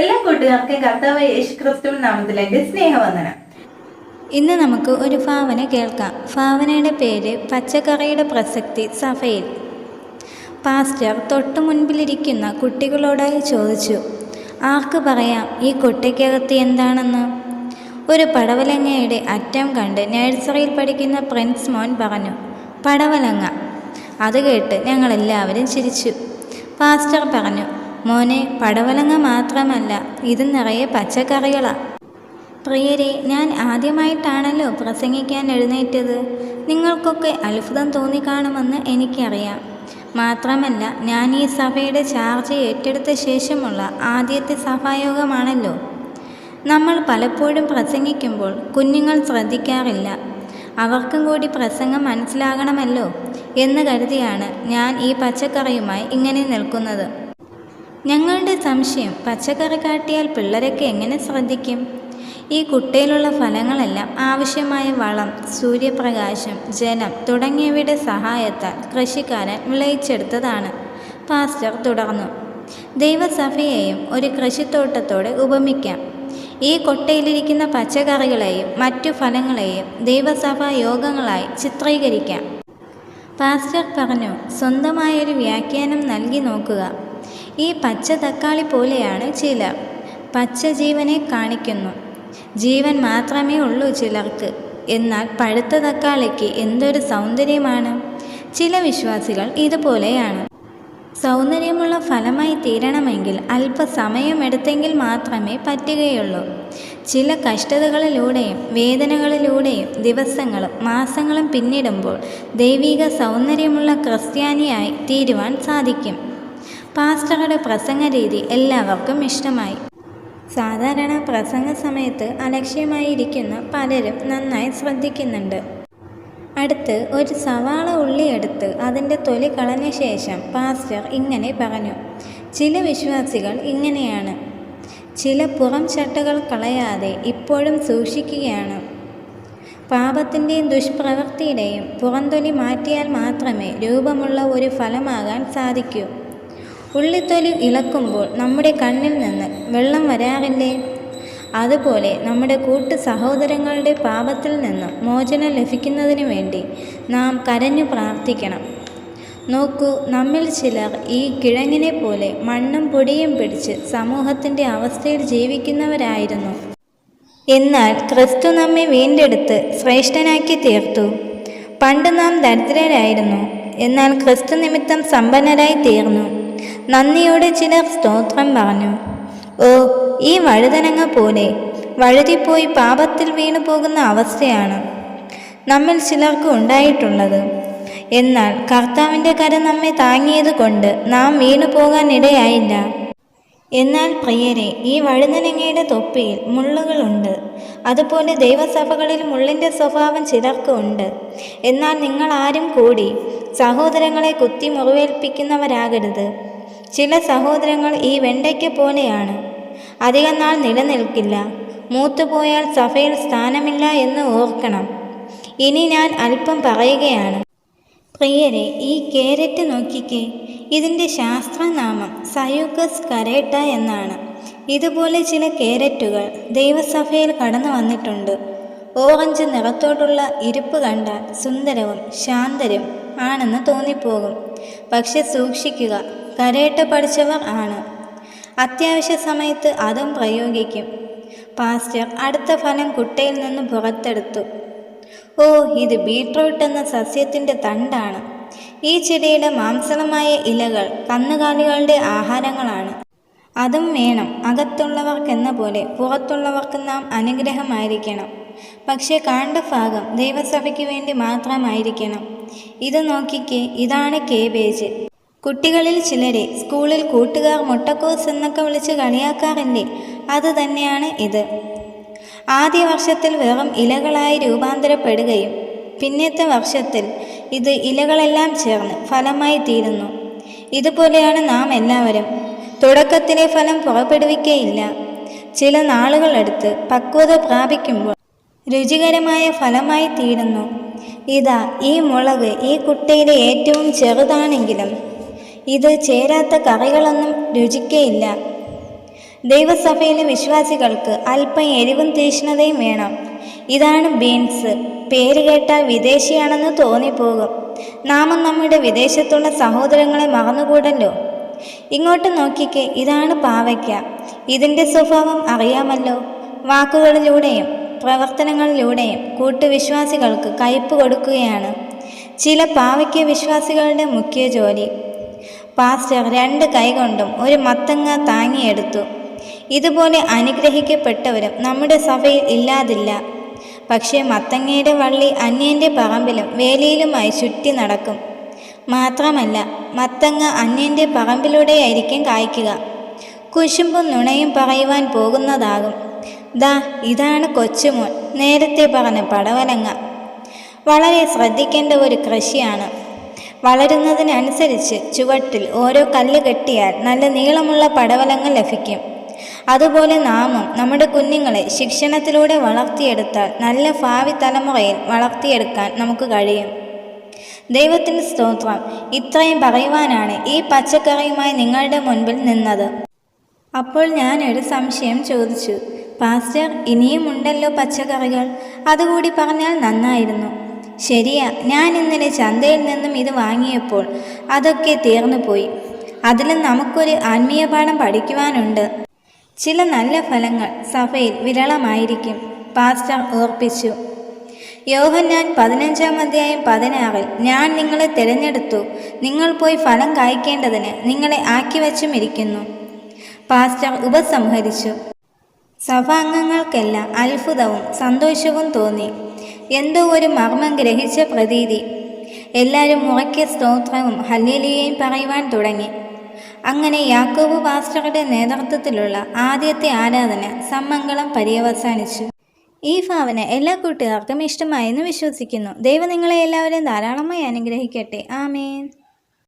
എല്ലാ കൂട്ടുകാർക്കും കർത്താവ് യേശു ക്രിസ്തു നാമത്തിലേക്ക് സ്നേഹവന്ദനം. ഇന്ന് നമുക്ക് ഒരു ഭാവന കേൾക്കാം. ഭാവനയുടെ പേര് പച്ചക്കറിയുടെ പ്രസക്തി സഭയിൽ. പാസ്റ്റർ തൊട്ടു മുൻപിലിരിക്കുന്ന കുട്ടികളോടായി ചോദിച്ചു ആർക്ക് പറയാം ഈ കൊട്ടയ്ക്കകത്ത് എന്താണെന്ന്? ഒരു പടവലങ്ങയുടെ അറ്റം കണ്ട് നഴ്സറിയിൽ പഠിക്കുന്ന പ്രിൻസ് മോൻ പറഞ്ഞു പടവലങ്ങ. അത് കേട്ട് ഞങ്ങളെല്ലാവരും ചിരിച്ചു. പാസ്റ്റർ പറഞ്ഞു മോനെ പടവലങ്ങ മാത്രമല്ല ഇത് നിറയെ പച്ചക്കറികളാണ് പ്രിയരെ ഞാൻ ആദ്യമായിട്ടാണല്ലോ പ്രസംഗിക്കാൻ എഴുന്നേറ്റത്. നിങ്ങൾക്കൊക്കെ അത്ഭുതം തോന്നിക്കാണുമെന്ന് എനിക്കറിയാം. മാത്രമല്ല ഞാൻ ഈ സഭയുടെ ചാർജ് ഏറ്റെടുത്ത ശേഷമുള്ള ആദ്യത്തെ സഭായോഗമാണല്ലോ. നമ്മൾ പലപ്പോഴും പ്രസംഗിക്കുമ്പോൾ കുഞ്ഞുങ്ങൾ ശ്രദ്ധിക്കാറില്ല. അവർക്കും കൂടി പ്രസംഗം മനസ്സിലാകണമല്ലോ എന്ന് കരുതിയാണ് ഞാൻ ഈ പച്ചക്കറിയുമായി ഇങ്ങനെ നിൽക്കുന്നത്. ഞങ്ങളുടെ സംശയം പച്ചക്കറി കാട്ടിയാൽ പിള്ളേരൊക്കെ എങ്ങനെ ശ്രദ്ധിക്കും? ഈ കുട്ടയിലുള്ള ഫലങ്ങളെല്ലാം ആവശ്യമായ വളം സൂര്യപ്രകാശം ജലം തുടങ്ങിയവയുടെ സഹായത്താൽ കൃഷിക്കാരൻ വിളയിച്ചെടുത്തതാണ്. പാസ്റ്റർ തുടർന്നു. ദൈവസഭയെയും ഒരു കൃഷിത്തോട്ടത്തോടെ ഉപമിക്കാം. ഈ കൊട്ടയിലിരിക്കുന്ന പച്ചക്കറികളെയും മറ്റു ഫലങ്ങളെയും ദൈവസഭാ യോഗങ്ങളായി ചിത്രീകരിക്കാം. പാസ്റ്റർ പറഞ്ഞു സ്വന്തമായൊരു വ്യാഖ്യാനം നൽകി നോക്കുക. ഈ പച്ച തക്കാളി പോലെയാണ് ചിലർ പച്ച ജീവനെ കാണിക്കുന്നു. ജീവൻ മാത്രമേ ഉള്ളൂ ചിലർക്ക്. എന്നാൽ പഴുത്ത തക്കാളിക്ക് എന്തൊരു സൗന്ദര്യമാണ്? ചില വിശ്വാസികൾ ഇതുപോലെയാണ്. സൗന്ദര്യമുള്ള ഫലമായി തീരണമെങ്കിൽ അല്പസമയമെടുത്തെങ്കിൽ മാത്രമേ പറ്റുകയുള്ളൂ. ചില കഷ്ടതകളിലൂടെയും വേദനകളിലൂടെയും ദിവസങ്ങളും മാസങ്ങളും പിന്നിടുമ്പോൾ ദൈവിക സൗന്ദര്യമുള്ള ക്രിസ്ത്യാനിയായി തീരുവാൻ സാധിക്കും. പാസ്റ്ററുടെ പ്രസംഗ രീതി എല്ലാവർക്കും ഇഷ്ടമായി. സാധാരണ പ്രസംഗ സമയത്ത് അലക്ഷ്യമായിരിക്കുന്ന പലരും നന്നായി ശ്രദ്ധിക്കുന്നുണ്ട്. അടുത്ത് ഒരു സവാള ഉള്ളി എടുത്ത് അതിന്റെ തൊലി കളഞ്ഞ ശേഷം പാസ്റ്റർ ഇങ്ങനെ പറഞ്ഞു ചില വിശ്വാസികൾ ഇങ്ങനെയാണ്. ചില പുറം ചട്ടകൾ കളയാതെ ഇപ്പോഴും സൂക്ഷിക്കുകയാണ്. പാപത്തിന്റെയും ദുഷ്പ്രവൃത്തിയുടെയും പുറംതൊലി മാറ്റിയാൽ മാത്രമേ രൂപമുള്ള ഒരു ഫലമാകാൻ സാധിക്കൂ. ഉള്ളിത്തൊലി ഇളക്കുമ്പോൾ നമ്മുടെ കണ്ണിൽ നിന്ന് വെള്ളം വരാറില്ലേ? അതുപോലെ നമ്മുടെ കൂട്ടു സഹോദരങ്ങളുടെ പാപത്തിൽ നിന്നും മോചനം ലഭിക്കുന്നതിന് വേണ്ടി നാം കരഞ്ഞു പ്രാർത്ഥിക്കണം. നോക്കൂ നമ്മിൽ ചിലർ ഈ കിഴങ്ങിനെ പോലെ മണ്ണും പൊടിയും പിടിച്ച് സമൂഹത്തിന്റെ അവസ്ഥയിൽ ജീവിക്കുന്നവരായിരുന്നു. എന്നാൽ ക്രിസ്തു നമ്മെ വീണ്ടെടുത്ത് ശ്രേഷ്ഠനാക്കി തീർത്തു. പണ്ട് നാം ദരിദ്രരായിരുന്നു. എന്നാൽ ക്രിസ്തു നിമിത്തം സമ്പന്നരായി തീർന്നു. നന്ദിയോടെ ചിലർ സ്തോത്രം പറഞ്ഞു. ഓ ഈ വഴുതനങ്ങ പോലെ വഴുതിപ്പോയി പാപത്തിൽ വീണു പോകുന്ന അവസ്ഥയാണ് നമ്മിൽ ചിലർക്ക് ഉണ്ടായിട്ടുള്ളത്. എന്നാൽ കർത്താവിന്റെ കര നമ്മെ താങ്ങിയത് കൊണ്ട് നാം വീണു പോകാൻ ഇടയായില്ല. എന്നാൽ പ്രിയരെ ഈ വഴുതനങ്ങയുടെ തൊപ്പിയിൽ മുള്ളുകളുണ്ട് അതുപോലെ ദൈവസഭകളിൽ മുള്ളിന്റെ സ്വഭാവം ചിലർക്കുണ്ട് എന്നാൽ നിങ്ങൾ ആരും കൂടി സഹോദരങ്ങളെ കുത്തി മുറിവേൽപ്പിക്കുന്നവരാകരുത്. ചില സഹോദരങ്ങൾ ഈ വെണ്ടയ്ക്ക പോലെയാണ്. അധികം നാൾ നിലനിൽക്കില്ല. മൂത്തുപോയാൽ സഭയിൽ സ്ഥാനമില്ല എന്ന് ഓർക്കണം. ഇനി ഞാൻ അല്പം പറയുകയാണ്. പ്രിയരെ ഈ കേരറ്റ് നോക്കിക്കേ. ഇതിന്റെ ശാസ്ത്രനാമം സയൂക്കസ് കരേട്ട എന്നാണ്. ഇതുപോലെ ചില കേരറ്റുകൾ ദൈവസഭയിൽ കടന്നു വന്നിട്ടുണ്ട്. ഓറഞ്ച് നിറത്തോടുള്ള ഇരിപ്പ് കണ്ടാൽ സുന്ദരവും ശാന്തരും ആണെന്ന് തോന്നിപ്പോകും. പക്ഷെ സൂക്ഷിക്കുക കരയട്ട പഠിച്ചവർ ആണ്. അത്യാവശ്യ സമയത്ത് അതും പ്രയോഗിക്കും. പാസ്റ്റർ അടുത്ത ഫലം കുട്ടയിൽ നിന്ന് പുറത്തെടുത്തു. ഓ ഇത് ബീട്രൂട്ട് എന്ന സസ്യത്തിന്റെ തണ്ടാണ്. ഈ ചെടിയുടെ മാംസളമായ ഇലകൾ കന്നുകാലികളുടെ ആഹാരങ്ങളാണ്. അതും വേണം. അകത്തുള്ളവർക്കെന്ന പോലെ പുറത്തുള്ളവർക്ക് നാം അനുഗ്രഹമായിരിക്കണം. പക്ഷേ കാണ്ഡഭാഗം ദൈവസഭയ്ക്ക് വേണ്ടി മാത്രമായിരിക്കണം. ഇത് നോക്കിക്കേ ഇതാണ് കേബേജ്. കുട്ടികളിൽ ചിലരെ സ്കൂളിൽ കൂട്ടുകാർ മുട്ടക്കോസ് എന്നൊക്കെ വിളിച്ച് കളിയാക്കാറില്ലേ അത് തന്നെയാണ് ഇത്. ആദ്യ വർഷത്തിൽ വെറും ഇലകളായി രൂപാന്തരപ്പെടുകയും പിന്നത്തെ വർഷത്തിൽ ഇത് ഇലകളെല്ലാം ചേർന്ന് ഫലമായി തീരുന്നു. ഇതുപോലെയാണ് നാം എല്ലാവരും. തുടക്കത്തിലെ ഫലം പുറപ്പെടുവിക്കേയില്ല. ചില നാളുകളെടുത്ത് പക്വത പ്രാപിക്കുമ്പോൾ രുചികരമായ ഫലമായി തീരുന്നു. ഇതാ ഈ മുളക് ഈ കുട്ടയിലെ ഏറ്റവും ചെറുതാണെങ്കിലും ഇത് ചേരാത്ത കറികളൊന്നും രുചിക്കേയില്ല. ദൈവസഭയിലെ വിശ്വാസികൾക്ക് അല്പം എരിവും തീഷ്ണതയും വേണം. ഇതാണ് ബീൻസ്. പേര് കേട്ടാൽ വിദേശിയാണെന്ന് തോന്നിപ്പോകും. നാമം നമ്മുടെ വിദേശത്തുള്ള സഹോദരങ്ങളെ മറന്നുകൂടല്ലോ. ഇങ്ങോട്ട് നോക്കിക്കേ ഇതാണ് പാവയ്ക്ക. ഇതിന്റെ സ്വഭാവം അറിയാമല്ലോ. വാക്കുകളിലൂടെയും പ്രവർത്തനങ്ങളിലൂടെയും കൂട്ടുവിശ്വാസികൾക്ക് കയ്പ് കൊടുക്കുകയാണ്. ചില പാവയ്ക്ക വിശ്വാസികളുടെ മുഖ്യ ജോലി. പാസ്റ്റർ രണ്ട് കൈകൊണ്ടും ഒരു മത്തങ്ങ താങ്ങിയെടുത്തു. ഇതുപോലെ അനുഗ്രഹിക്കപ്പെട്ടവരും നമ്മുടെ സഭയിൽ ഇല്ലാതില്ല. പക്ഷേ മത്തങ്ങയുടെ വള്ളി അന്യന്റെ പറമ്പിലും വേലിയിലുമായി ചുറ്റി നടക്കും. മാത്രമല്ല മത്തങ്ങ അന്യന്റെ പറമ്പിലൂടെയായിരിക്കും കായ്ക്കുക. കുശുമ്പും നുണയും പറയുവാൻ പോകുന്നതാകും. ദാ ഇതാണ് കൊച്ചുമോൻ. നേരത്തെ പറഞ്ഞ പടവലങ്ങ. വളരെ ശ്രദ്ധിക്കേണ്ട ഒരു കൃഷിയാണ്. വളരുന്നതിനനുസരിച്ച് ചുവട്ടിൽ ഓരോ കല്ല് കെട്ടിയാൽ നല്ല നീളമുള്ള പടവലങ്ങൾ ലഭിക്കും. അതുപോലെ നാമും നമ്മുടെ കുഞ്ഞുങ്ങളെ ശിക്ഷണത്തിലൂടെ വളർത്തിയെടുത്താൽ നല്ല ഭാവി തലമുറയിൽ വളർത്തിയെടുക്കാൻ നമുക്ക് കഴിയും. ദൈവത്തിന് സ്തോത്രം. ഇത്രയും പറയുവാനാണ് ഈ പച്ചക്കറിയുമായി നിങ്ങളുടെ മുൻപിൽ നിന്നത്. അപ്പോൾ ഞാനൊരു സംശയം ചോദിച്ചു. പാസ്റ്റർ ഇനിയും ഉണ്ടല്ലോ പച്ചക്കറികൾ. അതുകൂടി പറഞ്ഞാൽ നന്നായിരുന്നു. ശരിയാ ഞാൻ ഇന്നലെ ചന്തയിൽ നിന്നും ഇത് വാങ്ങിയപ്പോൾ അതൊക്കെ തീർന്നു പോയി. അതിലും നമുക്കൊരു ആത്മീയ പാഠം പഠിക്കുവാനുണ്ട്. ചില നല്ല ഫലങ്ങൾ സഭയിൽ വിരളമായിരിക്കും പാസ്റ്റർ ഓർപ്പിച്ചു. യോഹന്നാൻ പതിനഞ്ചാം അധ്യായം പതിനാറിൽ ഞാൻ നിങ്ങളെ തിരഞ്ഞെടുത്തു. നിങ്ങൾ പോയി ഫലം കായ്ക്കേണ്ടതിന് നിങ്ങളെ ആക്കി വച്ചും ഇരിക്കുന്നു പാസ്റ്റർ ഉപസംഹരിച്ചു. സഭാംഗങ്ങൾക്കെല്ലാം അത്ഭുതവും സന്തോഷവും തോന്നി. എന്തോ ഒരു മർമ്മം ഗ്രഹിച്ച പ്രതീതി. എല്ലാവരും മുറയ്ക്ക് സ്തോത്രവും ഹല്ലേലിയയും പറയുവാൻ തുടങ്ങി. അങ്ങനെ യാക്കോബ് പാസ്റ്ററുടെ നേതൃത്വത്തിലുള്ള ആദ്യത്തെ ആരാധന സമ്മംഗളം പര്യവസാനിച്ചു. ഈ ഭാവന എല്ലാ കൂട്ടുകാർക്കും ഇഷ്ടമായെന്ന് വിശ്വസിക്കുന്നു. ദൈവം നിങ്ങളെ എല്ലാവരെയും ധാരാളമായി അനുഗ്രഹിക്കട്ടെ. ആമേൻ.